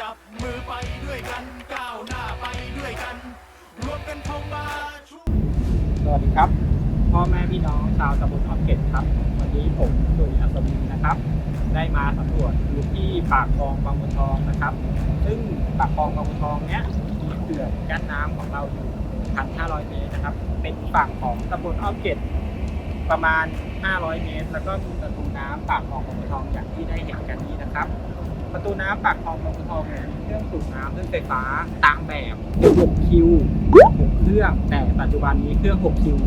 จับมือไปด้วยกันก้าวหน้าไปด้วยกัน รวมกันเข้ามาช่วย สวัสดีครับพ่อแม่พี่น้องชาวตำบลออฟเกตครับ วันนี้ผมดุยอัศวินนะครับ ได้มาสำรวจอยู่ที่ปากคลองบางบัวทองนะครับ ซึ่งปากคลองบางบัวทองเนี้ยมีเขื่อนกั้นน้ำของเราอยู่ 1,500 เมตรนะครับ เป็นฝั่งของตำบลอ้อฟเกตประมาณ 500 เมตร แล้วก็มีประตูน้ำปากคลองบางบัวทองอย่างที่ได้เห็นกันนี้นะครับ ประตูน้ำปากคลองบางบัวทองเนี่ยมีเครื่องสูบน้ำด้วยไฟฟ้าตามแบบ6คิว6เครื่องแต่ปัจจุบันนี้เครื่อง6คิว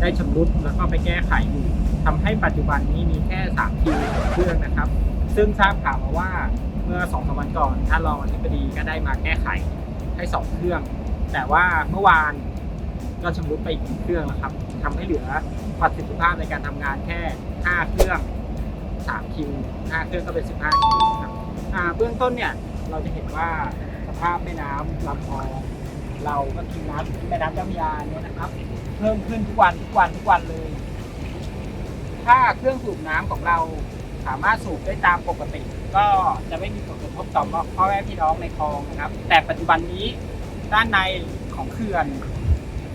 ได้ชำรุดแล้วก็ไปแก้ไขอยู่ทำให้ปัจจุบันนี้มีแค่3คิวเครื่องนะครับ ซึ่งทราบข่าวมาว่าเมื่อ2อสวันก่อนท่านรองอธิบดีก็ได้มาแก้ไขให้ 2 เครื่อง แต่ว่าเมื่อวานก็ชำรุดไปอีกเครื่องแล้วครับทำให้เหลือประสิทธิภาพในการทำงานแค่ 5 เครื่อง3คิว5เครื่องก็เป็น 15คิวครับ อ่าเบื้องต้นเนี่ยเราจะเห็นว่าสภาพแม่น้ำลำคลองเราก็คือน้ำที่แม่น้ำเจ้าพระยาเนี่ยนะครับ เพิ่มขึ้นทุกวันทุกวันทุกวันเลย ถ้าเครื่องสูบน้ำของเราสามารถสูบได้ตามปกติ ก็จะไม่มีผลกระทบต่อพ่อแม่พี่น้องในคลองนะครับ แต่ปัจจุบันนี้ด้านในของเขื่อน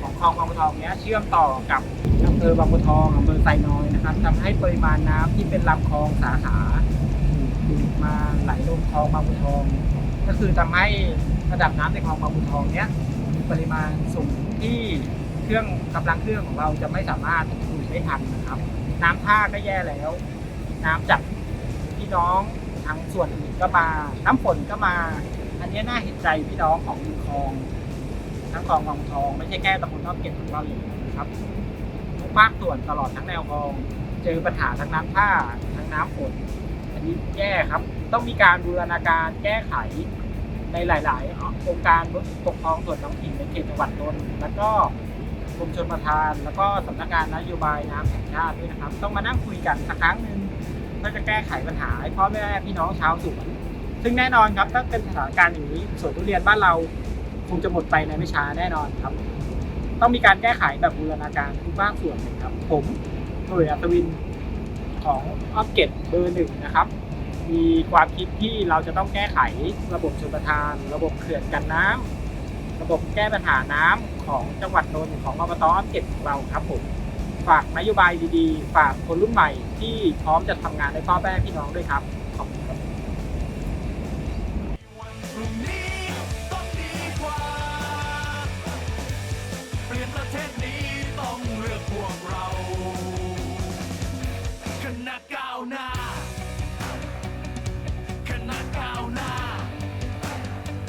ของคลองบางบัวทองเนี้ยเชื่อมต่อกับอำเภอบางบัวทองอำเภอไซน้อยนะครับทำให้ปริมาณน้ำที่เป็นลำคลองสาขา มาไหลลงคลองบางบัวทอง ก็คือทำให้ระดับน้ำในคลองบางบัวทองเนี้ยมีปริมาณสูงที่เครื่องกำลังเครื่องของเราจะไม่สามารถดูดได้ทันนะครับ น้ำท่าก็แย่แล้ว น้ำจากพี่น้องทางส่วนอื่นก็มา น้ำฝนก็มา อันนี้น่าเห็นใจพี่น้องของคลอง ทั้งคลองบางบัวทองไม่ใช่แค่ตำบลนอกเก็ตของเราเลยนะครับทุกภาคส่วนตลอดทั้งแนวคลอง เจอปัญหาทั้งน้ำท่าทั้งน้ำฝน แย่ครับ ต้องมีการบูรณาการแก้ไขในหลายๆโครงการปกครองส่วนท้องถิ่นในเขตจังหวัดนนท์แล้วก็กรมชลประทาน แล้วก็สำนักงานนโยบายน้ำแห่งชาติด้วยนะครับ ต้องมานั่งคุยกันสักครั้งหนึ่งเพื่อจะแก้ไขปัญหาให้พ่อแม่พี่น้องชาวสวนซึ่งแน่นอนครับถ้าเป็นสถานการณ์อย่างนี้สวนทุเรียนบ้านเราคงจะหมดไปในไม่ช้าแน่นอนครับ ต้องมีการแก้ไขแบบบูรณาการทุกภาคส่วนเลยครับ ผมหน่วยอัศวิน ของออฟเกตเบอร์หนึ่งนะครับ มีความคิดที่เราจะต้องแก้ไขระบบชลประทาน ระบบเขื่อนกันน้ำระบบแก้ปัญหาน้ำของจังหวัดนนท์ของอบตเกตของเราครับผมฝากนโยบายดีๆ ฝากคนรุ่นใหม่ที่พร้อมจะทำงานในพ่อแม่พี่น้องด้วยครับ